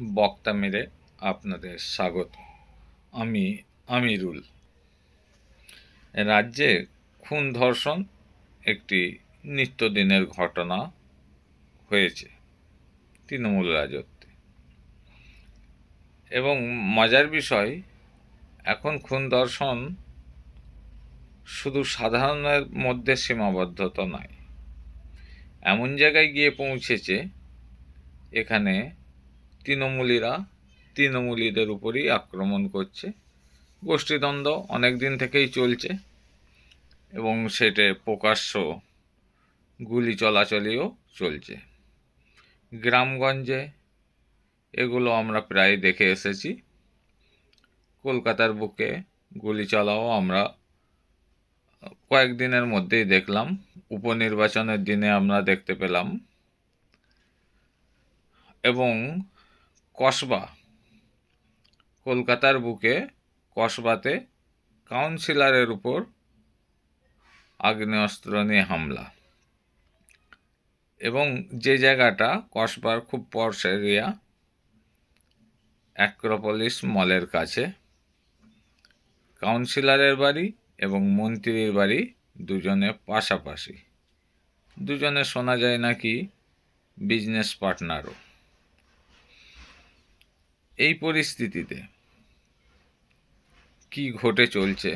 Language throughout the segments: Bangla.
বক্তা মেরে আপনাদের স্বাগত। আমি আমিরুল। রাজ্যে খুন ধর্ষণ একটি নিত্যদিনের ঘটনা হয়েছে তৃণমূল রাজত্বে। এবং মজার বিষয়, এখন খুন ধর্ষণ শুধু সাধারণের মধ্যে সীমাবদ্ধতা নয়, এমন জায়গায় গিয়ে পৌঁছেছে, এখানে তৃণমূলীরা, তৃণমূলীদের উপরই আক্রমণ করছে। গোষ্ঠীদ্বন্দ্ব অনেক দিন থেকেই চলছে এবং সেটে প্রকাশ্য গুলি চলাচলিও চলছে। গ্রামগঞ্জে এগুলো আমরা প্রায় দেখে এসেছি। কলকাতার বুকে গুলি চলাও আমরা কয়েকদিনের মধ্যেই দেখলাম। উপনির্বাচনের দিনে আমরা দেখতে পেলাম। এবং কসবা। কলকাতার বুকে কসবাতে কাউন্সিলারের উপর আগ্নেয়াস্ত্র নিয়ে হামলা। এবং যে জায়গাটা কসবার খুব পর্স এরিয়া, অ্যাক্রোপলিস মলের কাছে, কাউন্সিলারের বাড়ি এবং মন্ত্রীর বাড়ি দুজনে পাশাপাশি। দুজনে শোনা যায় নাকি বিজনেস পার্টনারও এই পরিস্থিতিতে কি ঘটে চলছে?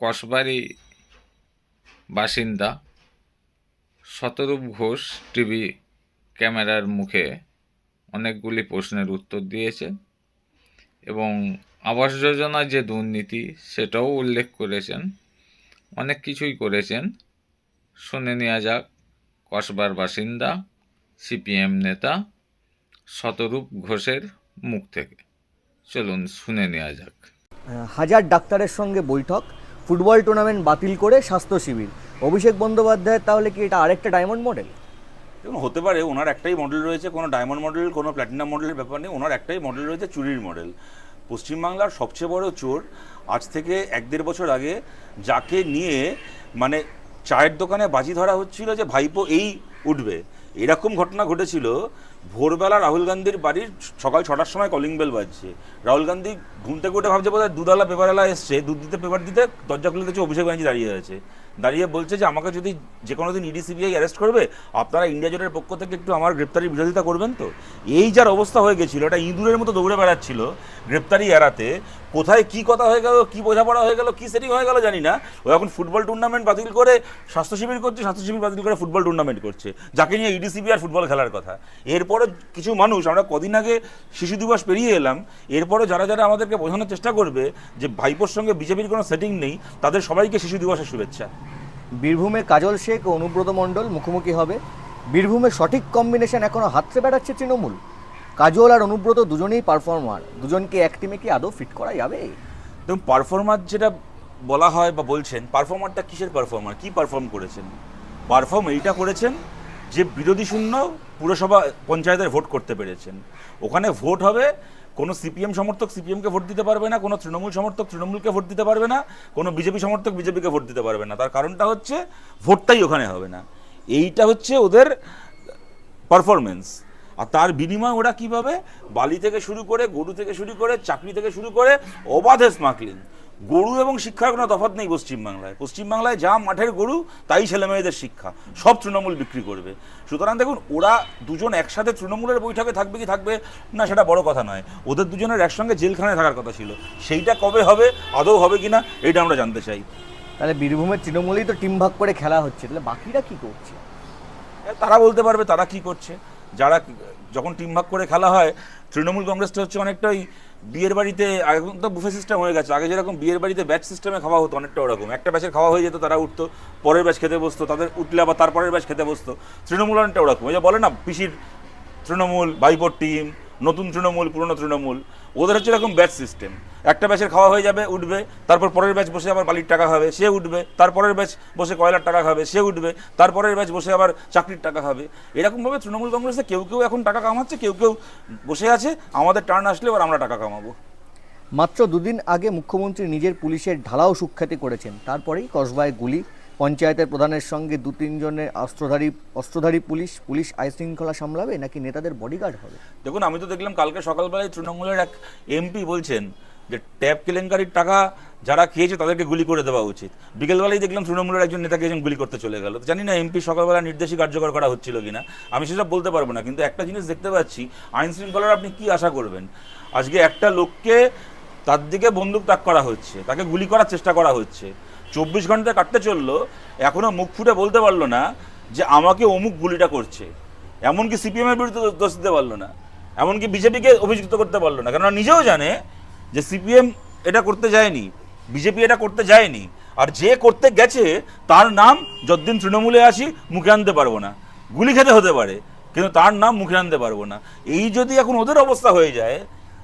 কসবারি বাসিন্দা শতরূপ ঘোষ টিভি ক্যামেরার মুখে অনেকগুলি প্রশ্নের উত্তর দিয়েছে এবং আবাস যোজনার যে দুর্নীতি সেটাও উল্লেখ করেছেন, অনেক কিছুই করেছেন। শুনে নেওয়া যাক, কসবার বাসিন্দা, সিপিএম নেতা, শতরূপ ঘোষের মুখ থেকে। চলুন শুনে নেওয়া যাক। হাজার ডাক্তারের সঙ্গে বৈঠক ফুটবল টুর্নামেন্ট বাতিল করে স্বাস্থ্য শিবির। অভিষেক বন্দ্যোপাধ্যায়ের তাহলে কি এটা আরেকটা ডায়মন্ড মডেল দেখুন হতে পারে ওনার একটাই মডেল রয়েছে কোনো ডায়মন্ড মডেল কোনো প্ল্যাটিনাম মডেলের ব্যাপার নেই ওনার একটাই মডেল রয়েছে চুরির মডেল পশ্চিমবাংলার সবচেয়ে বড় চোর আজ থেকে এক দেড় বছর আগে যাকে নিয়ে মানে চায়ের দোকানে বাজি ধরা হচ্ছিল যে ভাইপো এই উঠবে। এরকম ঘটনা ঘটেছিল ভোরবেলা রাহুল গান্ধীর বাড়ির সকাল ছটার সময় কলিং বেল বাজছে। রাহুল গান্ধী ঘুম থেকে উঠে ভাবছে বোধহয় দুধালা পেপারওয়ালা এসছে দুধ দিতে পেপার দিতে দরজা খুলে দেখছে অভিষেক ব্যানার্জি দাঁড়িয়ে আছে দাঁড়িয়ে বলছে যে, আমাকে যদি যে কোনো দিন ইডি সিবিআই অ্যারেস্ট করবে, আপনারা ইন্ডিয়া জোটের পক্ষ থেকে একটু আমার গ্রেপ্তারির বিরোধিতা করবেন তো? এই যার অবস্থা হয়ে গেছিল, এটা ইঁদুরের মতো দৌড়ে বেড়াচ্ছিল গ্রেপ্তারি এড়াতে কোথায় কি কথা হয়ে গেল, কি বোঝাপড়া হয়ে গেল, কি সেটিং হয়ে গেল জানি না। ও এখন ফুটবল টুর্নামেন্ট বাতিল করে স্বাস্থ্য শিবির করছে, স্বাস্থ্য শিবির বাতিল করে ফুটবল টুর্নামেন্ট করছে। যাকে নিয়ে ইডিসিবি আর ফুটবল খেলার কথা। এরপরে কিছু মানুষ, আমরা কদিন আগে শিশু দিবস পেরিয়ে এলাম এরপরও যারা যারা আমাদেরকে বোঝানোর চেষ্টা করবে যে ভাইপোর সঙ্গে বিজেপির কোনো সেটিং নেই, তাদের সবাইকে শিশু দিবসের শুভেচ্ছা। বীরভূমে কাজল শেখ ও অনুব্রত মণ্ডল মুখোমুখি হবে। বীরভূমে সঠিক কম্বিনেশন এখনও হাতড়ে বেড়াচ্ছে তৃণমূল। কাজল আর অনুব্রত দুজনেই পারফর্মার। দুজনকে এক টিমে কি আদৌ ফিট করা যাবে? দেখুন পারফর্মার যেটা বলা হয় বা বলছেন পারফর্মারটা কিসের পারফর্মার কি পারফর্ম করেছেন? পারফর্ম এইটা করেছেন যে বিরোধী শূন্য পুরসভা পঞ্চায়েতের ভোট করতে পেরেছেন। ওখানে ভোট হবে, কোনো সিপিএম সমর্থক সিপিএমকে ভোট দিতে পারবে না, কোনো তৃণমূল সমর্থক তৃণমূলকে ভোট দিতে পারবে না, কোনো বিজেপি সমর্থক বিজেপিকে ভোট দিতে পারবে না। তার কারণটা হচ্ছে ভোটটাই ওখানে হবে না। এইটা হচ্ছে ওদের পারফরমেন্স আর তার বিনিময়ে ওরা কীভাবে? বালি থেকে শুরু করে গরু থেকে শুরু করে চাকরি থেকে শুরু করে অবাধে স্মাগলিং গরু এবং শিক্ষার কোনো তফাৎ নেই পশ্চিমবাংলায়। পশ্চিমবাংলায় যা মাঠের গরু তাই ছেলে মেয়েদের শিক্ষা। সব তৃণমূল বিক্রি করবে। সুতরাং দেখুন ওরা দুজন একসাথে তৃণমূলের বৈঠকে থাকবে কি থাকবে না সেটা বড় কথা নয়। ওদের দুজনের একসঙ্গে জেলখানায় থাকার কথা ছিল। সেইটা কবে হবে আদৌ হবে কিনা এটা আমরা জানতে চাই। তাহলে বীরভূমের তৃণমূলেই তো টিম ভাগ করে খেলা হচ্ছে। তাহলে বাকিরা কি করছে? তারা বলতে পারবে তারা কি করছে? যারা যখন টিম ভাগ করে খেলা হয়, তৃণমূল কংগ্রেসটা হচ্ছে অনেকটাই বিয়ের বাড়িতে এখন তো বুফে সিস্টেম হয়ে গেছে, আগে যেরকম বিয়ের বাড়িতে ব্যাচ সিস্টেমে খাওয়া হতো অনেকটা ওরকম। একটা ব্যাচের খাওয়া হয়ে যেত, তারা উঠতো, পরের ব্যাচ খেতে বসতো, তাদের উঠলে আবার তারপরের ব্যাচ খেতে বসতো। তৃণমূল অনেকটা ওরকম। ওই যে বলে না, পিসির তৃণমূল বাইপোর টিম নতুন তৃণমূল, পুরনো তৃণমূল, ওদের হচ্ছে এরকম ব্যাচ সিস্টেম একটা ব্যাচের খাওয়া হয়ে যাবে উঠবে তারপর পরের ব্যাচ বসে আবার বালির টাকা খাবে সে উঠবে তারপরের ব্যাচ বসে কয়লার টাকা খাবে সে উঠবে তারপরের ব্যাচ বসে আবার চাকরির টাকা খাবে। এরকমভাবে তৃণমূল কংগ্রেসে কেউ কেউ এখন টাকা কামাচ্ছে কেউ কেউ বসে আছে আমাদের টার্ন আসলে এবার আমরা টাকা কামাবো। মাত্র দুদিন আগে মুখ্যমন্ত্রী নিজের পুলিশের ঢালাও সুখ্যাতি করেছেন। তারপরেই কসবায় গুলি। পঞ্চায়েতের প্রধানের সঙ্গে দু তিনজনের অস্ত্রধারী অস্ত্রধারী পুলিশ পুলিশ আইন শৃঙ্খলা সামলাবে নাকি নেতাদের বডিগার্ড হবে? দেখুন আমি তো দেখলাম কালকে সকালবেলায় তৃণমূলের এক এমপি বলছেন যে ট্যাব কেলেঙ্কারির টাকা যারা খেয়েছে তাদেরকে গুলি করে দেওয়া উচিত। বিকেলবেলায় দেখলাম তৃণমূলের একজন নেতাকে একজন গুলি করতে চলে গেল। জানি না, এমপি সকালবেলা নির্দেশই কার্যকর করা হচ্ছিল কিনা। আমি সেসব বলতে পারব না, কিন্তু একটা জিনিস দেখতে পাচ্ছি আইন শৃঙ্খলার আপনি কি আশা করবেন? আজকে একটা লোককে তার দিকে বন্দুক তাক করা হচ্ছে, তাকে গুলি করার চেষ্টা করা হচ্ছে। চব্বিশ ঘণ্টা কাটতে চলল এখনও মুখ ফুটে বলতে পারল না যে আমাকে অমুক গুলিটা করছে। এমনকি সিপিএমের বিরুদ্ধে দোষ দিতে পারল না। এমনকি বিজেপিকে অভিযুক্ত করতে পারল না, কেননা নিজেও জানে যে সিপিএম এটা করতে যায়নি, বিজেপি এটা করতে যায়নি, আর যে করতে গেছে, তার নাম যতদিন তৃণমূলে আসি মুখে আনতে পারব না। গুলি খেতে হতে পারে, কিন্তু তার নাম মুখে আনতে পারব না। এই যদি এখন ওদের অবস্থা হয়ে যায়,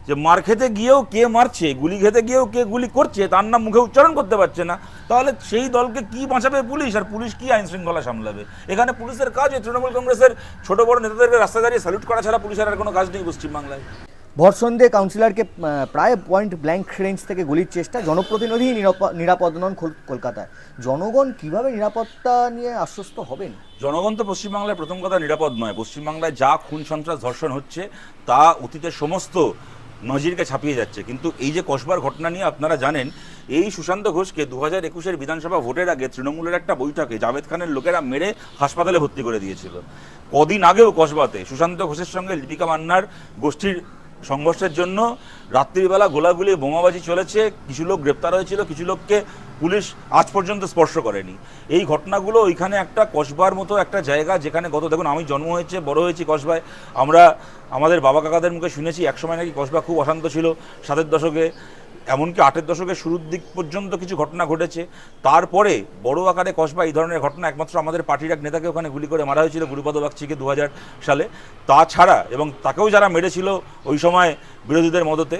যে মার খেতে গিয়েও কে মারছে, গুলি খেতে গিয়েও কে গুলি করছে, তার নাম মুখে উচ্চারণ করতে পারছে না, তাহলে সেই দলকে কি বাঁচাবে পুলিশ, আর পুলিশ কি আইন শৃঙ্খলা সামলাবে? এখানে পুলিশের কাজ তৃণমূল কংগ্রেসের ছোট বড় নেতাদেরকে রাস্তায় দাঁড়িয়ে স্যালুট করা ছাড়া পুলিশের আর কোনো কাজ নেই পশ্চিমবাংলায়। ভর্সন দিয়ে কাউন্সিলরকে প্রায় পয়েন্ট ব্ল্যাঙ্ক রেঞ্জ থেকে গুলির চেষ্টা জনপ্রতিনিধি নিরাপ- নিরাপদ নন কলকাতায়। জনগণ কীভাবে নিরাপত্তা নিয়ে আশ্বস্ত হবেন? জনগণ তো পশ্চিমবাংলায় প্রথম কথা নিরাপদ নয়। পশ্চিমবাংলায় যা খুন সন্ত্রাস ধর্ষণ হচ্ছে, তা অতীতের সমস্ত নজিরকে ছাপিয়ে যাচ্ছে। কিন্তু এই যে কসবার ঘটনা নিয়ে আপনারা জানেন, এই সুশান্ত ঘোষকে দু হাজার একুশের বিধানসভা ভোটের আগে তৃণমূলের একটা বৈঠকে জাভেদ খানের লোকেরা মেরে হাসপাতালে ভর্তি করে দিয়েছিল। কদিন আগেও কসবাতে সুশান্ত ঘোষের সঙ্গে লিপিকা মান্নার গোষ্ঠীর সংঘর্ষের জন্য রাত্রিবেলা গোলাগুলি বোমাবাজি চলেছে, কিছু লোক গ্রেপ্তার হয়েছিল, কিছু লোককে পুলিশ আজ পর্যন্ত স্পর্শ করেনি। এই ঘটনাগুলো ওইখানে একটা কসবার মতো একটা জায়গা যেখানে গত, দেখুন, আমি জন্ম হয়েছে, বড় হয়েছি কসবায়। আমরা, আমাদের বাবা কাকাদের মুখে শুনেছি, একসময় নাকি কসবা খুব অশান্ত ছিল, সাতের দশকে। এমনকি আটের দশকের শুরুর দিক পর্যন্ত কিছু ঘটনা ঘটেছে। তারপরে বড় আকারে কসবা এই ধরনের ঘটনা, একমাত্র আমাদের পার্টির এক নেতাকে ওখানে গুলি করে মারা হয়েছিল গুরুপদ বাগচিকে দু হাজার সালে। তাছাড়া, এবং তাকেও যারা মেরেছিল ওই সময় বিরোধীদের মদতে,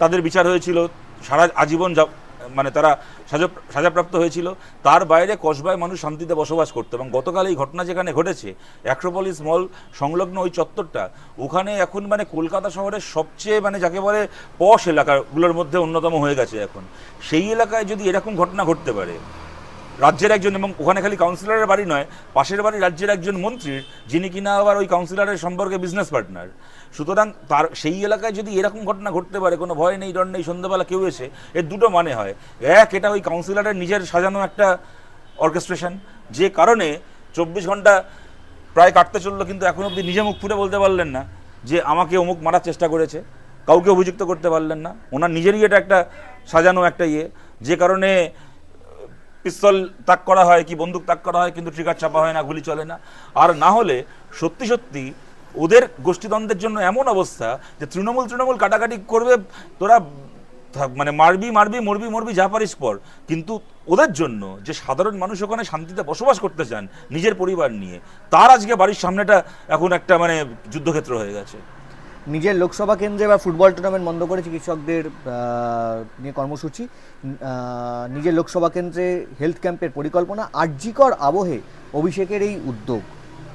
তাদের বিচার হয়েছিল সারা আজীবন মানে তারা সাজা, সাজাপ্রাপ্ত হয়েছিল। তার বাইরে কসবায় মানুষ শান্তিতে বসবাস করতো এবং গতকাল এই ঘটনা যেখানে ঘটেছে অ্যাক্রোপলিস মল সংলগ্ন ওই চত্বরটা, ওখানে এখন মানে কলকাতা শহরের সবচেয়ে মানে যাকে বলে পশ এলাকাগুলোর মধ্যে অন্যতম হয়ে গেছে এখন। সেই এলাকায় যদি এরকম ঘটনা ঘটতে পারে রাজ্যের একজন এবং ওখানে খালি কাউন্সিলরের বাড়ি নয়, পাশের বাড়ি রাজ্যের একজন মন্ত্রীর, যিনি কিনা আবার ওই কাউন্সিলরের সম্পর্কে বিজনেস পার্টনার সুতরাং তার, সেই এলাকায় যদি এরকম ঘটনা ঘটতে পারে, কোনো ভয় নেই, ডর নেই, সন্ধ্যাবেলা কেউ এসে, এর দুটো মানে হয়। এক, এটা ওই কাউন্সিলরের নিজের সাজানো একটা অর্কেস্ট্রেশন যে কারণে চব্বিশ ঘণ্টা প্রায় কাটতে চলল, কিন্তু এখন অবধি নিজে মুখ ফুটে বলতে পারলেন না যে আমাকে অমুক মারার চেষ্টা করেছে, কাউকে অভিযুক্ত করতে পারলেন না। ওনার নিজেরই এটা একটা সাজানো একটা ইয়ে যে কারণে পিস্তল তাক করা হয় কি বন্দুক তাক করা হয় কিন্তু ট্রিগার চাপা হয় না, গুলি চলে না। আর না হলে সত্যি সত্যি ওদের গোষ্ঠীদ্বন্দ্বের জন্য এমন অবস্থা যে তৃণমূল তৃণমূল কাটাকাটি করবে, তোরা মানে মারবি মারবি, মরবি মরবি, যা পারিস পর। কিন্তু ওদের জন্য যে সাধারণ মানুষ ওখানে শান্তিতে বসবাস করতে চান নিজের পরিবার নিয়ে, তার আজকে বাড়ির সামনেটা এখন একটা মানে যুদ্ধক্ষেত্র হয়ে গেছে। নিজের লোকসভা কেন্দ্রে বা ফুটবল টুর্নামেন্ট বন্ধ করে চিকিৎসকদের নিয়ে কর্মসূচি। নিজের লোকসভা কেন্দ্রে হেলথ ক্যাম্পের পরিকল্পনা আর্যিকর আবহে অভিষেকের এই উদ্যোগ।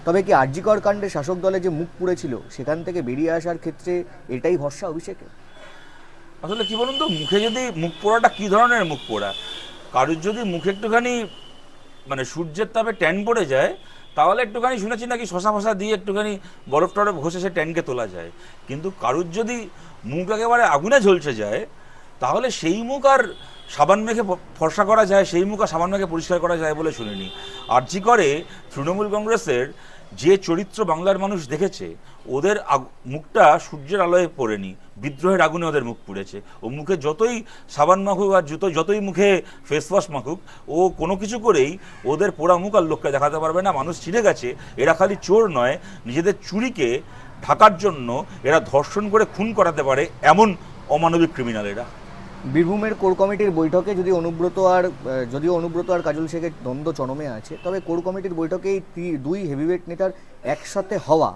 তবে কি আর্যিকর কাণ্ডে শাসক দলে যে মুখ পুড়েছিল, সেখান থেকে বেরিয়ে আসার ক্ষেত্রে এটাই ভরসা অভিষেকের? আসলে কি বলুন তো, মুখে যদি মুখ পোড়াটা কি ধরনের মুখ পোড়া? কারোর যদি মুখে একটুখানি মানে সূর্যের তাপে ট্যান পড়ে যায় তাহলে একটুখানি শুনেছি নাকি শশা ফসা দিয়ে একটুখানি বরফ টরফ ঘষে সে ট্যানকে তোলা যায়। কিন্তু কারুর যদি মুখ একেবারে আগুনে ঝলছে যায়, তাহলে সেই মুখ আর সাবান মেখে ফর্সা করা যায়, সেই মুখ আর সাবান মেখে পরিষ্কার করা যায় বলে শুনিনি। আর আর্জি করে তৃণমূল কংগ্রেসের যে চরিত্র বাংলার মানুষ দেখেছে, ওদের মুখটা সূর্যের আলোয় পড়েনি, বিদ্রোহের আগুনে ওদের মুখ পুড়েছে। ও মুখে যতই সাবান মাখুক আর জুতো যতই মুখে ফেস ওয়াশ মাখুক, ও কোনো কিছু করেই ওদের পোড়া মুখ আর লোককে দেখাতে পারবে না। মানুষ চিনে গেছে, এরা খালি চোর নয়, নিজেদের চুরিকে ঢাকার জন্য এরা ধর্ষণ করে খুন করাতে পারে এমন অমানবিক ক্রিমিনাল এরা। বীরভূমের কোর কমিটির বৈঠকে যদি অনুব্রত আর যদি যদিও অনুব্রত আর কাজল শেখের দ্বন্দ্ব চরমে আছে, তবে কোর কমিটির বৈঠকে এই দুই হেভিওয়েট নেতার একসাথে হওয়া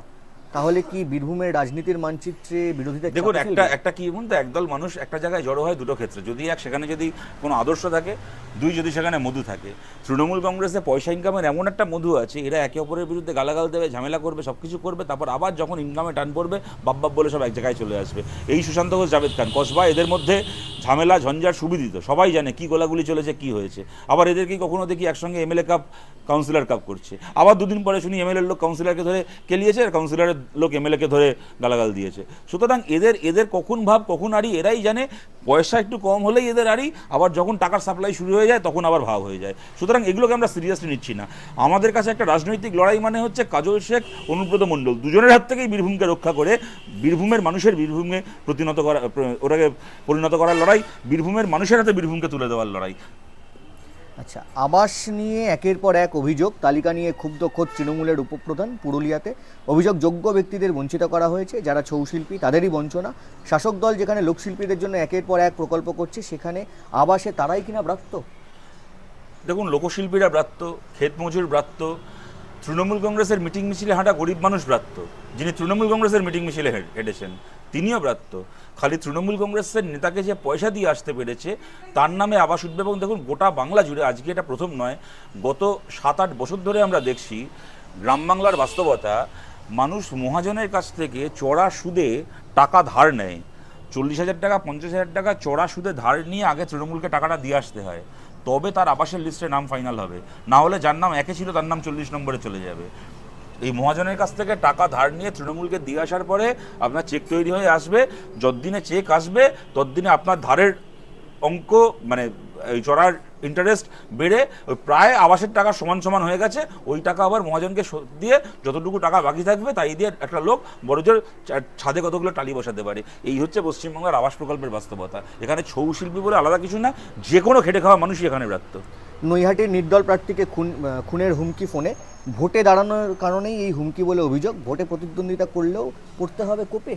তাহলে কি বীরভূমের রাজনীতির মানচিত্রে বিরোধিতা দেখুন একটা একটা কি বলুন তো একদল মানুষ একটা জায়গায় জড়ো হয় দুটো ক্ষেত্রে। যদি এক সেখানে যদি কোনো আদর্শ থাকে দুই যদি সেখানে মধু থাকে। তৃণমূল কংগ্রেসে পয়সা ইনকামের এমন একটা মধু আছে এরা একে অপরের বিরুদ্ধে গালাগাল দেবে ঝামেলা করবে সব কিছু করবে তারপর আবার যখন ইনকামে টান পড়বে বাপ বাপ বলে সব এক জায়গায় চলে আসবে। এই সুশান্ত ঘোষ জাভেদ খান কসবা এদের মধ্যে ঝামেলা ঝঞ্ঝাট সুবিধিত সবাই জানে কি গোলাগুলি চলেছে কি হয়েছে। আবার এদেরকে কখনো দেখি একসঙ্গে এমএলএ কাপ কাউন্সিলর কাপ করছে। আবার দুদিন পরে শুনি এমএলএর লোক কাউন্সিলরকে ধরে কেলিয়েছে আর কাউন্সিলরের লোক এমএলএকে ধরে গালাগাল দিয়েছে। সুতরাং এদের এদের কখন ভাব, কখন আড়ি, এরাই জানে। পয়সা একটু কম হলেই এদের আড়ি, আবার যখন টাকার সাপ্লাই শুরু হয়ে যায়, তখন আবার ভাব হয়ে যায়। সুতরাং এগুলোকে আমরা সিরিয়াসলি নিচ্ছি না। আমাদের কাছে একটা রাজনৈতিক লড়াই মানে হচ্ছে কাজল শেখ, অনুব্রত মণ্ডল। দুজনের হাত থেকেই বীরভূমকে রক্ষা করে বীরভূমের মানুষের বীরভূমে প্রতিনত করা, ওটাকে পরিণত করার লড়াই, বীরভূমের মানুষের হাতে বীরভূমকে তুলে দেওয়ার লড়াই। আচ্ছা আবাস নিয়ে একের পর এক অভিযোগ, তালিকা নিয়ে ক্ষুব্ধ খোদ তৃণমূলের উপপ্রধান পুরুলিয়াতে। অভিযোগ যোগ্য ব্যক্তিদের বঞ্চিত করা হয়েছে, যারা ছৌশিল্পী, তাদেরই বঞ্চনা। শাসক দল যেখানে লোকশিল্পীদের জন্য একের পর এক প্রকল্প করছে, সেখানে আবাসে তারাই কিনা ব্রাত্য? দেখুন, লোকশিল্পীরা ব্রাত্য, ক্ষেত মজুর ব্রাত্য, তৃণমূল কংগ্রেসের মিটিং মিছিলে হাঁটা গরিব মানুষ ব্রাত্য। যিনি তৃণমূল কংগ্রেসের মিটিং মিছিলে হেঁটেছেন তিনিও ব্রাত্য। খালি তৃণমূল কংগ্রেসের নেতাকে যে পয়সা দিয়ে আসতে পেরেছে, তার নামে আবাস উঠবে। এবং দেখুন, গোটা বাংলা জুড়ে আজকে এটা প্রথম নয়, গত সাত আট বছর ধরে আমরা দেখছি গ্রাম বাংলার বাস্তবতা, মানুষ মহাজনের কাছ থেকে চড়া সুদে টাকা ধার নেয়। চল্লিশ হাজার টাকা, পঞ্চাশ হাজার টাকা চড়া সুদে ধার নিয়ে আগে তৃণমূলকে টাকাটা দিয়ে আসতে হয়। তবে তার আবাসের লিস্টে নাম ফাইনাল হবে। না হলে যার নাম একে ছিল, তার নাম চল্লিশ নম্বরে চলে যাবে। এই মহাজনের কাছ থেকে টাকা ধার নিয়ে তৃণমূলকে দিয়ে আসার পরে আপনার চেক তৈরি হয়ে আসবে, যতদিনে চেক আসবে, ততদিনে আপনার ধারের অঙ্ক মানে এই চড়ার ইন্টারেস্ট বেড়ে, ওই প্রায় আবাসের টাকা সমান সমান হয়ে গেছে, ওই টাকা আবার মহাজনকে দিয়ে যতটুকু টাকা বাকি থাকবে, তাই দিয়ে একটা লোক বড়জোর ছাদে কতগুলো টালি বসাতে পারে। এই হচ্ছে পশ্চিমবাংলার আবাস প্রকল্পের বাস্তবতা। এখানে ছৌ শিল্পী বলে আলাদা কিছু না, যে কোনো খেটে খাওয়া মানুষই এখানে ব্রাত্য নৈহাটির নির্দল প্রার্থীকে খুন খুনের হুমকি ফোনে। ভোটে দাঁড়ানোর কারণেই এই হুমকি বলে অভিযোগ। ভোটে প্রতিদ্বন্দ্বিতা করলেও পড়তে হবে কোপে।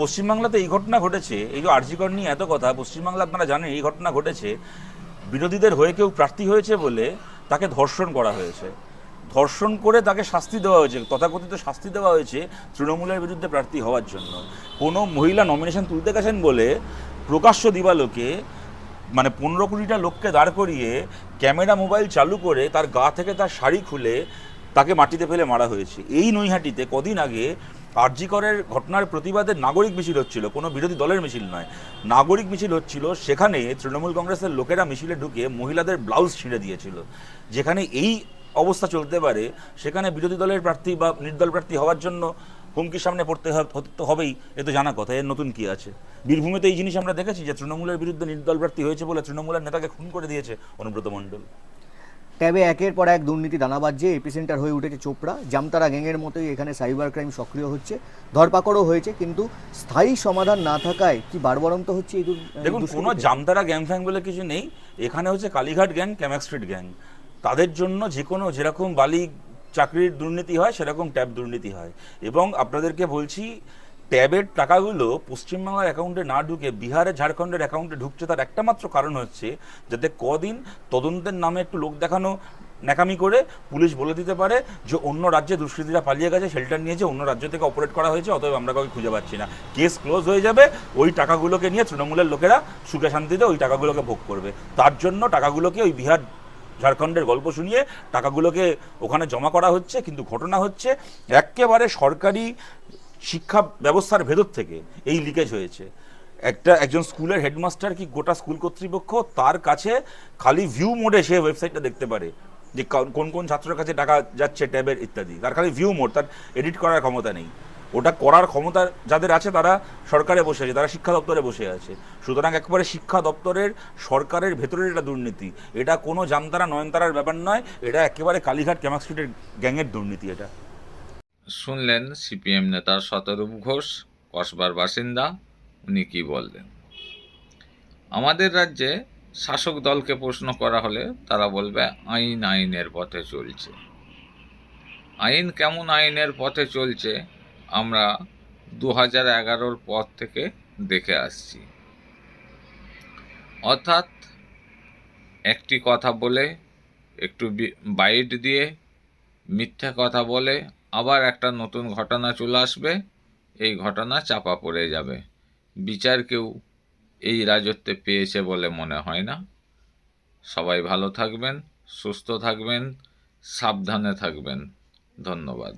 পশ্চিমবাংলাতে এই ঘটনা ঘটেছে। এই যে আর্জিকর নিয়ে এত কথা, পশ্চিমবাংলা আপনারা জানেন এই ঘটনা ঘটেছে। বিরোধীদের হয়ে কেউ প্রার্থী হয়েছে বলে তাকে ধর্ষণ করা হয়েছে। ধর্ষণ করে তাকে শাস্তি দেওয়া হয়েছে, তথাকথিত শাস্তি দেওয়া হয়েছে তৃণমূলের বিরুদ্ধে প্রার্থী হওয়ার জন্য। কোনো মহিলা নমিনেশন তুলতে গেছেন বলে প্রকাশ্য দিবালোকে মানে পনেরো কুড়িটা লোককে দাঁড় করিয়ে ক্যামেরা মোবাইল চালু করে তার গা থেকে তার শাড়ি খুলে তাকে মাটিতে ফেলে মারা হয়েছে। এই নৈহাটিতে কদিন আগে আরজিকরের ঘটনার প্রতিবাদে নাগরিক মিছিল হচ্ছিল, কোনো বিরোধী দলের মিছিল নয়। নাগরিক মিছিল হচ্ছিল, সেখানে তৃণমূল কংগ্রেসের লোকেরা মিছিলে ঢুকে মহিলাদের ব্লাউজ ছিঁড়ে দিয়েছিল। যেখানে এই অবস্থা চলতে পারে, সেখানে বিরোধী দলের প্রার্থী বা নির্দল প্রার্থী হওয়ার জন্য হুমকির সামনে পড়তে তো হবেই এ তো জানা কথা এর নতুন কি আছে? বীরভূমে তো এই জিনিস আমরা দেখেছি যে তৃণমূলের বিরুদ্ধে নির্দল প্রার্থী হয়েছে বলে তৃণমূলের নেতাকে খুন করে দিয়েছে অনুব্রত মণ্ডল। ট্যাবে একের পর এক দুর্নীতি দানা বাজছে এপিসেন্টার হয়ে উঠেছে চোপড়া। জামতারা গ্যাংয়ের মতোই এখানে সাইবার ক্রাইম সক্রিয় হচ্ছে ধরপাকড়ও হয়েছে কিন্তু স্থায়ী সমাধান না থাকায় কি বারবারন্ত হচ্ছে এই দেখুন? কোনো জামতারা গ্যাং ফ্যাং বলে কিছু নেই এখানে হচ্ছে Kalighat gang Camac street gang. তাদের জন্য যে কোনো যেরকম বালি চাকরির দুর্নীতি হয়, সেরকম ট্যাব দুর্নীতি হয়। এবং আপনাদেরকে বলছি, ট্যাবের টাকাগুলো পশ্চিমবাংলার অ্যাকাউন্টে না ঢুকে বিহারে, ঝাড়খণ্ডের অ্যাকাউন্টে ঢুকছে তার একটা মাত্র কারণ হচ্ছে যাতে কদিন তদন্তের নামে একটু লোক দেখানো, ন্যাকামি করে পুলিশ বলে দিতে পারে যে অন্য রাজ্যে দুষ্কৃতীরা পালিয়ে গেছে, শেল্টার নিয়েছে অন্য রাজ্য থেকে অপারেট করা হয়েছে, অতএব আমরা কাউকে খুঁজে পাচ্ছি না। কেস ক্লোজ হয়ে যাবে, ওই টাকাগুলোকে নিয়ে তৃণমূলের লোকেরা সুখে শান্তিতে ওই টাকাগুলোকে ভোগ করবে। তার জন্য টাকাগুলোকে ওই বিহার ঝাড়খণ্ডের গল্প শুনিয়ে টাকাগুলোকে ওখানে জমা করা হচ্ছে, কিন্তু ঘটনা হচ্ছে একেবারে সরকারি শিক্ষা ব্যবস্থার ভেতর থেকে এই লিকেজ হয়েছে। একটা, একজন স্কুলের হেডমাস্টার কি গোটা স্কুল কর্তৃপক্ষ তার কাছে খালি ভিউ মোডে সে ওয়েবসাইটটা দেখতে পারে, যে কোন কোন ছাত্রের কাছে টাকা যাচ্ছে, ট্যাবের ইত্যাদি। তার খালি ভিউ মোড তার এডিট করার ক্ষমতা নেই। ওটা করার ক্ষমতা যাদের আছে, তারা সরকারে বসে আছে, তারা শিক্ষা দপ্তরে বসে আছে। সুতরাং একবারে শিক্ষা দপ্তরের, সরকারের ভেতরের এটা দুর্নীতি। এটা কোনো জামতারা, নয়নতারার ব্যাপার নয়, এটা একেবারে কালীঘাট ক্যামাক স্ট্রিটের গ্যাংয়ের দুর্নীতি এটা। শুনলেন সিপিএম নেতা শতরূপ ঘোষ, কসবার বাসিন্দা, উনি কি বললেন? আমাদের রাজ্যে শাসক দলকে প্রশ্ন করা হলে তারা বলবে, আইন আইনের পথে চলছে। আইন কেমন আইনের পথে চলছে? আমরা দু হাজার এগারোর পর থেকে দেখে আসছি। অর্থাৎ একটি কথা বলে, একটু বাইট দিয়ে মিথ্যা কথা বলে, আবার একটা নতুন ঘটনা চলে আসবে, এই ঘটনা চাপা পড়ে যাবে। বিচার কেউ এই রাজত্বে পেয়েছে বলে মনে হয় না। সবাই ভালো থাকবেন, সুস্থ থাকবেন, সাবধানে থাকবেন। ধন্যবাদ।